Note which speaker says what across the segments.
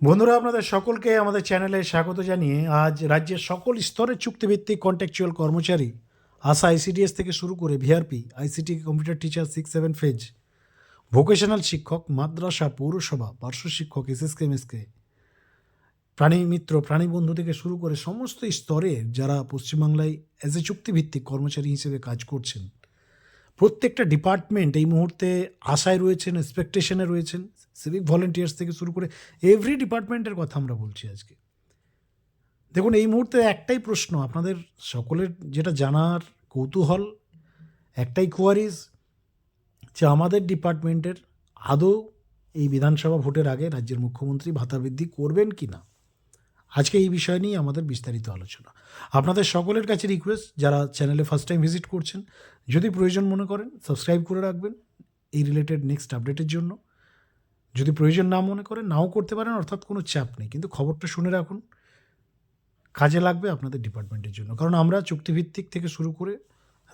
Speaker 1: বন্ধুরা, আপনাদের সকলকে আমাদের চ্যানেলে স্বাগত জানিয়ে আজ রাজ্যের সকল স্তরের চুক্তিভিত্তিক কন্ট্যাকচুয়াল কর্মচারী আশা আইসিডিএস থেকে শুরু করে VRP ICT computer teacher six seven phase vocational শিক্ষক, মাদ্রাসা, পৌরসভা, পার্শ্ব শিক্ষক এসএসকে এমএসকে প্রাণী মিত্র, প্রাণী বন্ধু থেকে শুরু করে সমস্ত স্তরে যারা পশ্চিমবাংলায় অ্যাজ এ চুক্তিভিত্তিক কর্মচারী হিসেবে কাজ করছেন প্রত্যেকটা ডিপার্টমেন্ট এই মুহূর্তে আশায় রয়েছেন এক্সপেকটেশনে রয়েছেন সিভিক ভলেন্টিয়ার্স থেকে শুরু করে এভরি ডিপার্টমেন্টের কথা আমরা বলছি আজকে। দেখুন, এই মুহূর্তে একটাই প্রশ্ন, আপনাদের সকলের যেটা জানার কৌতূহল, একটাই কোয়ারিজ যে আমাদের ডিপার্টমেন্টের আদৌ এই বিধানসভা ভোটের আগে রাজ্যের মুখ্যমন্ত্রী ভাতা বৃদ্ধি করবেন কি না আজকে এই বিষয় নিয়ে আমাদের বিস্তারিত আলোচনা। আপনাদের সকলের কাছে রিকোয়েস্ট যারা চ্যানেলে ফার্স্ট টাইম ভিজিট করছেন, যদি প্রয়োজন মনে করেন সাবস্ক্রাইব করে রাখবেন এই রিলেটেড নেক্সট আপডেটের জন্য। যদি প্রয়োজন না মনে করেন, নাও করতে পারেন, অর্থাৎ কোনো চাপ নেই। কিন্তু খবরটা শুনে রাখুন। কাজে লাগবে আপনাদের ডিপার্টমেন্টের জন্য। কারণ আমরা চুক্তিভিত্তিক থেকে শুরু করে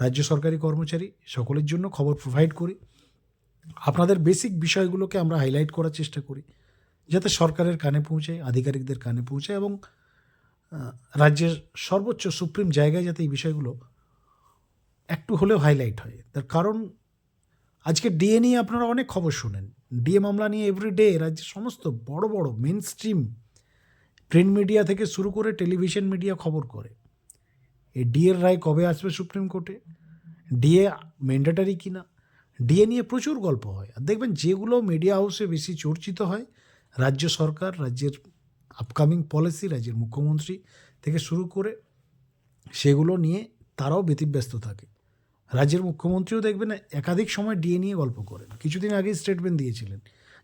Speaker 1: রাজ্য সরকারি কর্মচারী সকলের জন্য খবর প্রোভাইড করি। আপনাদের বেসিক বিষয়গুলোকে আমরা হাইলাইট করার চেষ্টা করি। যাতে সরকারের কানে পৌঁছায়, আধিকারিকদের কানে পৌঁছায় এবং রাজ্যের সর্বোচ্চ সুপ্রিম জায়গায় যাতে এই বিষয়গুলো একটু হলেও হাইলাইট হয়। তার কারণ, আজকে ডিএ নিয়ে আপনারা অনেক খবর শুনেন। ডিএ মামলা নিয়ে এভরিডে রাজ্যের সমস্ত বড় বড় মেন স্ট্রিম প্রিন্ট মিডিয়া থেকে শুরু করে টেলিভিশন মিডিয়া খবর করে। এই ডিএর রায় কবে আসবে সুপ্রিম কোর্টে? ডিএ ম্যান্ডেটারি কিনা? ডিএ নিয়ে প্রচুর গল্প হয়। আর দেখবেন যেগুলো মিডিয়া হাউসে বেশি চর্চিত হয় রাজ্য সরকার, রাজ্যের আপকামিং পলিসি রাজ্যের মুখ্যমন্ত্রী থেকে শুরু করে সেগুলো নিয়ে তারাও ব্যতিব্যস্ত থাকে। রাজ্যের মুখ্যমন্ত্রীও দেখবেন একাধিক সময় ডিএ নিয়ে গল্প করেন। কিছুদিন আগেই স্টেটমেন্ট দিয়েছিলেন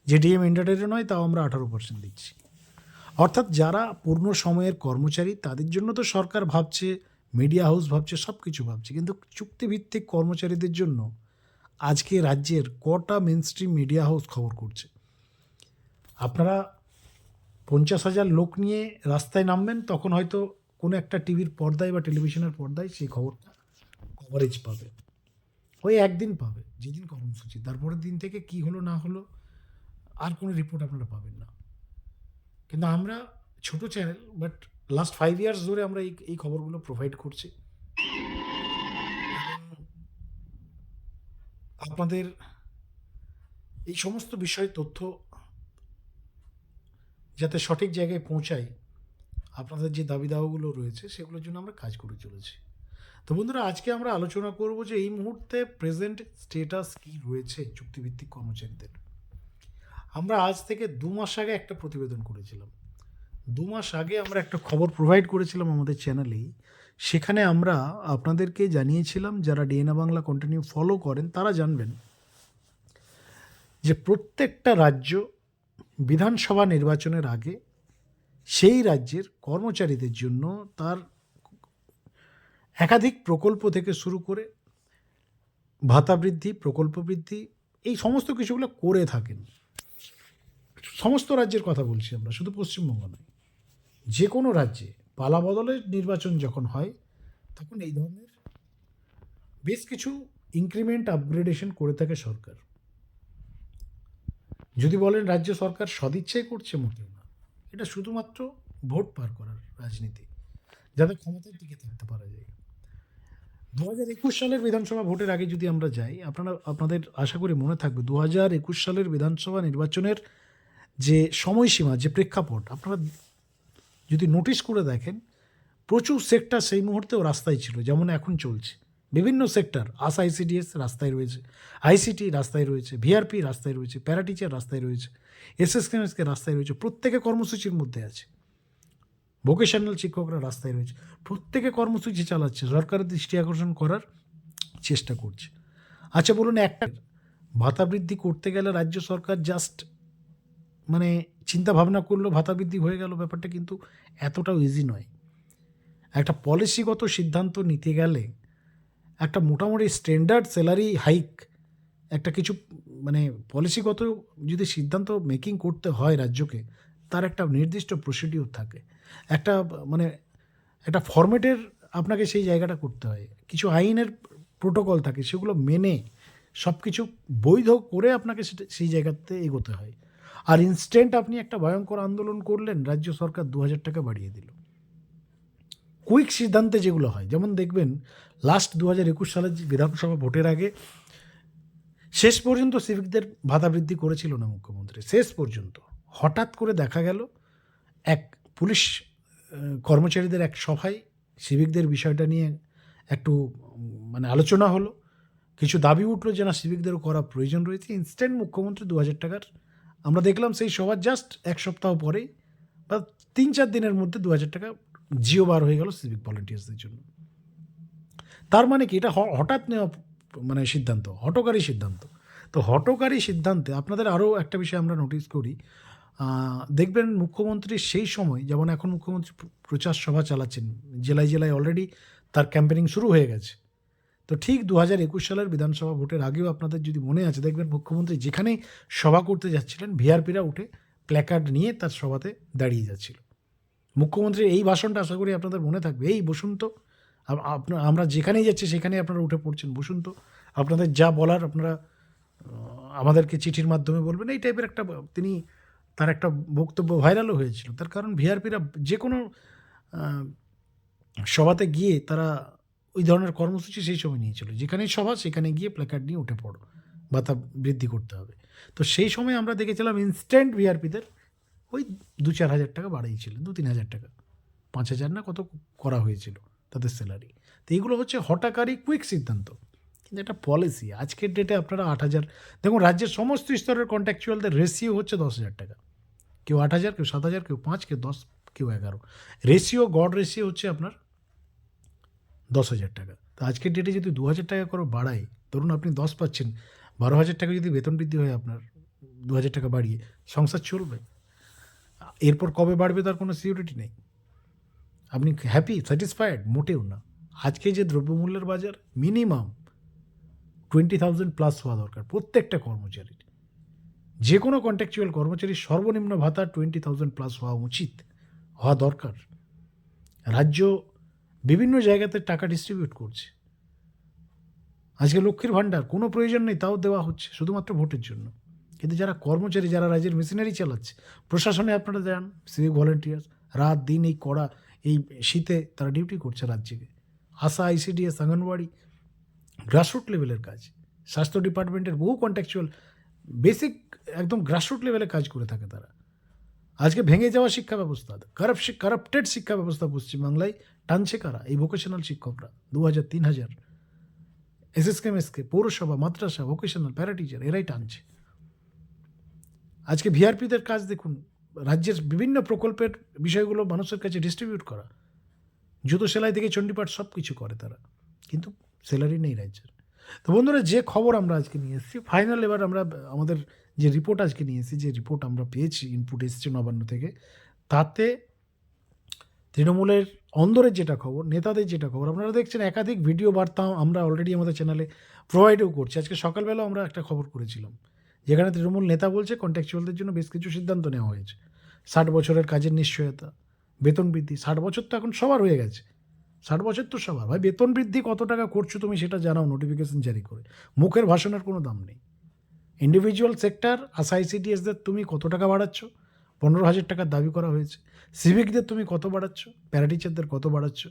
Speaker 1: যে ডিএ ম্যান্ডেটারি নয়, তাও আমরা আঠারো পার্সেন্ট দিচ্ছি। অর্থাৎ যারা পূর্ণ সময়ের কর্মচারী, তাদের জন্য তো সরকার ভাবছে মিডিয়া হাউস ভাবছে সব কিছু ভাবছে। কিন্তু চুক্তিভিত্তিক কর্মচারীদের জন্য আজকে রাজ্যের কটা মেন স্ট্রিম মিডিয়া হাউস খবর করছে? আপনারা পঞ্চাশ হাজার লোক নিয়ে রাস্তায় নামবেন, তখন হয়তো কোনো একটা টিভির পর্দায় বা টেলিভিশনের পর্দায় সেই খবরটা কভারেজ পাবে। ওই একদিন পাবে, যেদিন কর্মসূচি। তারপরের দিন থেকে কি হলো, না হলো, আর কোনো রিপোর্ট আপনারা পাবেন না। কিন্তু আমরা ছোট channel but last five years ধরে আমরা এই এই খবরগুলো প্রোভাইড করছি। আপনাদের এই সমস্ত বিষয় তথ্য যাতে সঠিক জায়গায় পৌঁছায় আপনাদের যে দাবি দাওয়াগুলো রয়েছে, সেগুলোর জন্য আমরা কাজ করে চলেছি। তো বন্ধুরা, আজকে আমরা আলোচনা করব যে এই মুহূর্তে প্রেজেন্ট স্টেটাস কি রয়েছে চুক্তিভিত্তিক কর্মচারীদের। আমরা আজ থেকে দু মাস আগে একটা প্রতিবেদন করেছিলাম। দু মাস আগে আমরা একটা খবর প্রোভাইড করেছিলাম আমাদের চ্যানেলেই সেখানে আমরা আপনাদেরকে জানিয়েছিলাম, যারা ডিএনএ বাংলা কন্টিনিউ ফলো করেন, তারা জানবেন যে প্রত্যেকটা রাজ্য বিধানসভা নির্বাচনের আগে সেই রাজ্যের কর্মচারীদের জন্য তার একাধিক প্রকল্প থেকে শুরু করে ভাতা বৃদ্ধি, প্রকল্প বৃদ্ধি, এই সমস্ত কিছুগুলো করে থাকেন। সমস্ত রাজ্যের কথা বলছি আমরা, শুধু পশ্চিমবঙ্গ নয়। যে কোনো রাজ্যে পালা বদলের নির্বাচন যখন হয়, তখন এই ধরনের বেশ কিছু ইনক্রিমেন্ট আপগ্রেডেশন করে থাকে সরকার। যদি বলেন রাজ্য সরকার সদিচ্ছাই করছে মোটেও না, এটা শুধুমাত্র ভোট পার করার রাজনীতি, যাতে ক্ষমতার দিকে থাকতে পারা যায়। দু হাজার একুশ সালের বিধানসভা ভোটের আগে যদি আমরা যাই, আপনারা, আপনাদের আশা করি মনে থাকবে দু হাজার একুশ সালের বিধানসভা নির্বাচনের যে সময়সীমা, যে প্রেক্ষাপট, আপনারা যদি নোটিশ করে দেখেন, প্রচুর সেক্টর সেই মুহূর্তেও রাস্তায় ছিল, যেমন এখন চলছে। বিভিন্ন সেক্টর আস আইসিডিএস রাস্তায় রয়েছে আইসিটি রাস্তায় রয়েছে ভিআরপি রাস্তায় রয়েছে প্যারাটিচার রাস্তায় রয়েছে এসএসকেএমএসকে রাস্তায় রয়েছে, প্রত্যেকে কর্মসূচির মধ্যে আছে। ভোকেশনাল শিক্ষকরা রাস্তায় রয়েছে, প্রত্যেকে কর্মসূচি চালাচ্ছে, সরকারের দৃষ্টি আকর্ষণ করার চেষ্টা করছে। আচ্ছা বলুন একটা, ভাতা বৃদ্ধি করতে গেলে রাজ্য সরকার জাস্ট মানে চিন্তা ভাবনা করল, ভাতা বৃদ্ধি হয়ে গেল, ব্যাপারটা কিন্তু এতটাও ইজি নয়। একটা পলিসিগত সিদ্ধান্ত নিতে গেলে একটা মোটামুটি স্ট্যান্ডার্ড স্যালারি হাইক একটা কিছু মানে পলিসিগত যদি সিদ্ধান্ত মেকিং করতে হয় রাজ্যকে, তার একটা নির্দিষ্ট প্রসিডিওর থাকে। একটা মানে একটা ফরম্যাটের আপনাকে সেই জায়গাটা করতে হয়। কিছু আইনের প্রোটোকল থাকে, সেগুলো মেনে সব কিছু বৈধ করে আপনাকে সেটা, সেই জায়গাতে এগোতে হয়। আর ইনস্ট্যান্ট আপনি একটা ভয়ঙ্কর আন্দোলন করলেন, রাজ্য সরকার দু হাজার টাকা বাড়িয়ে দিল। কুইক সিদ্ধান্তে যেগুলো হয়, যেমন দেখবেন লাস্ট দু হাজার একুশ সালের বিধানসভা ভোটের আগে শেষ পর্যন্ত সিভিকদের ভাতা বৃদ্ধি করেছিল না মুখ্যমন্ত্রী। শেষ পর্যন্ত হঠাৎ করে দেখা গেল এক পুলিশ কর্মচারীদের এক সভায় সিভিকদের বিষয়টা নিয়ে একটু মানে আলোচনা হলো। কিছু দাবি উঠল যে না সিভিকদেরও করা প্রয়োজন রয়েছে। ইনস্ট্যান্ট মুখ্যমন্ত্রী দু হাজার টাকার, আমরা দেখলাম সেই সভার জাস্ট এক সপ্তাহ পরেই, বা তিন চার দিনের মধ্যে দু হাজার টাকা জিও বার হয়ে গেল সিভিক ভলেন্টিয়ার্সদের জন্য। তার মানে কি? এটা হঠাৎ নেওয়া মানে সিদ্ধান্ত হটকারী সিদ্ধান্ত। তো হটকারী সিদ্ধান্তে আপনাদের আরও একটা বিষয় আমরা নোটিস করি। দেখবেন মুখ্যমন্ত্রী সেই সময়, যেমন এখন মুখ্যমন্ত্রী প্রচার সভা চালাচ্ছেন, জেলায় জেলায় অলরেডি তার ক্যাম্পেনিং শুরু হয়ে গেছে। তো ঠিক দু হাজার একুশ সালের বিধানসভা ভোটের আগেও আপনাদের যদি মনে আছে, দেখবেন মুখ্যমন্ত্রী যেখানেই সভা করতে যাচ্ছিলেন ভিআরপিরা উঠে প্ল্যাকার্ড নিয়ে তার সভাতে দাঁড়িয়ে যাচ্ছিল। মুখ্যমন্ত্রীর এই ভাষণটা আশা করি আপনাদের মনে থাকবে। এই বসুন তো আপনার আমরা যেখানেই যাচ্ছি সেখানেই আপনারা উঠে পড়ছেন। বসুন তো আপনাদের যা বলার আপনারা আমাদেরকে চিঠির মাধ্যমে বলবেন। এই টাইপের একটা তিনি তার একটা বক্তব্য ভাইরালও হয়েছিল। তার কারণ ভিআরপিরা যে কোনো সভাতে গিয়ে তারা ওই ধরনের কর্মসূচি সেই সময় নিয়েছিল। যেখানেই সভা, সেখানে গিয়ে প্ল্যাকার্ড নিয়ে উঠে পড়ো। ভাতা বৃদ্ধি করতে হবে। তো সেই সময় আমরা দেখেছিলাম ইনস্ট্যান্ট ভিআরপিদের ওই দু চার হাজার টাকা বাড়িয়েছিলেন দু তিন হাজার টাকা। পাঁচ হাজার না কত করা হয়েছিল তাদের স্যালারি তো এইগুলো হচ্ছে হঠাকারী কুইক সিদ্ধান্ত। কিন্তু একটা পলিসি আজকের ডেটে আপনারা আট হাজার, দেখুন রাজ্যের সমস্ত স্তরের কন্ট্রাকচুয়ালদের রেশিও হচ্ছে দশ হাজার টাকা। কেউ আট হাজার, কেউ সাত হাজার, কেউ পাঁচ, কেউ দশ, কেউ এগারো। রেশিও গড রেশিও হচ্ছে আপনার দশ হাজার টাকা। তো আজকের ডেটে যদি দু হাজার টাকা করে বাড়ায় ধরুন আপনি দশ পাচ্ছেন, বারো হাজার টাকা যদি বেতন বৃদ্ধি হয় আপনার, দু হাজার টাকা বাড়িয়ে, সংসার চলবে। এরপর কবে বাড়বে তার কোনো সিকিউরিটি নেই। আপনি হ্যাপি স্যাটিসফাইড মোটেও না। আজকে যে দ্রব্যমূল্যের বাজার মিনিমাম টোয়েন্টি থাউজেন্ড প্লাস হওয়া দরকার প্রত্যেকটা কর্মচারীর। যে কোনো কন্ট্রাকচুয়াল কর্মচারীর সর্বনিম্ন ভাতা টোয়েন্টি থাউজেন্ড প্লাস হওয়া উচিত, হওয়া দরকার। রাজ্য বিভিন্ন জায়গাতে টাকা ডিস্ট্রিবিউট করছে। আজকে লক্ষ্মীর ভাণ্ডার, কোনো প্রয়োজন নেই, তাও দেওয়া হচ্ছে, শুধুমাত্র ভোটের জন্য। কিন্তু যারা কর্মচারী, যারা রাজ্যের মেশিনারি চালাচ্ছে, প্রশাসনে আপনারা যান সিভিক ভলেন্টিয়ার্স রাত, দিন এই কড়া, এই শীতে তারা ডিউটি করছে রাজ্যকে। আশা আইসিডিএস আঙ্গনওয়াড়ি গ্রাসরুট লেভেলের কাজ। স্বাস্থ্য ডিপার্টমেন্টের বহু কন্ট্যাকচুয়াল বেসিক একদম গ্রাসরুট লেভেলে কাজ করে থাকে তারা। আজকে ভেঙে যাওয়া শিক্ষা ব্যবস্থা কারাপ কারাপ্টেড শিক্ষা ব্যবস্থা পশ্চিমবাংলায় টানছে কারা? এই ভোকেশনাল শিক্ষকরা দু হাজার তিন হাজার এসএসকে মেসকে পৌরসভা, মাদ্রাসা ভোকেশনাল প্যারা টিচার এরাই টানছে। আজকে ভিআরপিদের কাজ দেখুন, রাজ্যের বিভিন্ন প্রকল্পের বিষয়গুলো মানুষের কাছে ডিস্ট্রিবিউট করা। জুতো সেলাই থেকে চণ্ডীপাঠ সব কিছু করে তারা, কিন্তু স্যালারি নেই রাজ্যের। তো বন্ধুরা, যে খবর আমরা আজকে নিয়ে এসেছি ফাইনাল এবার আমরা, আমাদের যে রিপোর্ট আজকে নিয়ে এসেছি, যে রিপোর্ট আমরা পেয়েছি ইনপুট এসেছে নবান্ন থেকে, তাতে তৃণমূলের অন্দরের যেটা খবর, নেতাদের যেটা খবর, আপনারা দেখছেন একাধিক ভিডিও বার্তা আমরা অলরেডি আমাদের চ্যানেলে প্রোভাইডও করছি। আজকে সকালবেলাও আমরা একটা খবর করেছিলাম। যেখানে তৃণমূল নেতা বলছে কন্ট্রাকচুয়ালদের জন্য বেশ কিছু সিদ্ধান্ত নেওয়া হয়েছে। ষাট বছরের কাজের নিশ্চয়তা, বেতন বৃদ্ধি। ষাট বছর তো এখন সবার হয়ে গেছে। ষাট বছর তো সবার। ভাই, বেতন বৃদ্ধি কত টাকা করছ তুমি সেটা জানাও নোটিফিকেশন জারি করে। মুখের ভাষণের কোনো দাম নেই। ইন্ডিভিজুয়াল সেক্টর আইসিডিএসদের তুমি কত টাকা বাড়াচ্ছ? পনেরো হাজার টাকার দাবি করা হয়েছে। সিভিকদের তুমি কত বাড়াচ্ছ? প্যারাটিচারদের কত বাড়াচ্ছ?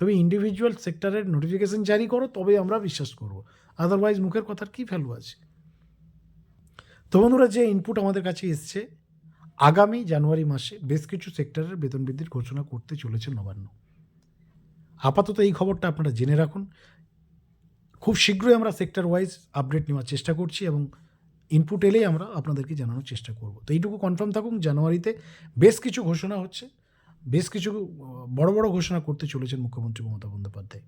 Speaker 1: তুমি ইন্ডিভিজুয়াল সেক্টরের নোটিফিকেশন জারি করো তবে আমরা বিশ্বাস করব। আদারওয়াইজ মুখের কথার কী ভ্যালু আছে? তো বন্ধুরা যে ইনপুট আমাদের কাছে এসছে, আগামী জানুয়ারি মাসে বেশ কিছু সেক্টরের বেতন বৃদ্ধির ঘোষণা করতে চলেছে নবান্ন। আপাতত এই খবরটা আপনারা জেনে রাখুন। খুব শীঘ্রই আমরা সেক্টর ওয়াইজ আপডেট নেওয়ার চেষ্টা করছি এবং ইনপুট এলেই আমরা আপনাদেরকে জানানোর চেষ্টা করব। তো এইটুকু কনফার্ম থাকুন জানুয়ারিতে বেশ কিছু ঘোষণা হচ্ছে। বেশ কিছু বড় বড় ঘোষণা করতে চলেছেন মুখ্যমন্ত্রী মমতা বন্দ্যোপাধ্যায়।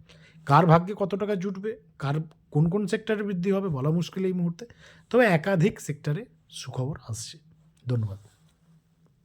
Speaker 1: কার ভাগ্যে কত টাকা জুটবে, কার, কোন কোন সেক্টরে বৃদ্ধি হবে বলা মুশকিল এই মুহূর্তে, তবে একাধিক সেক্টরে সুখবর আসছে। ধন্যবাদ।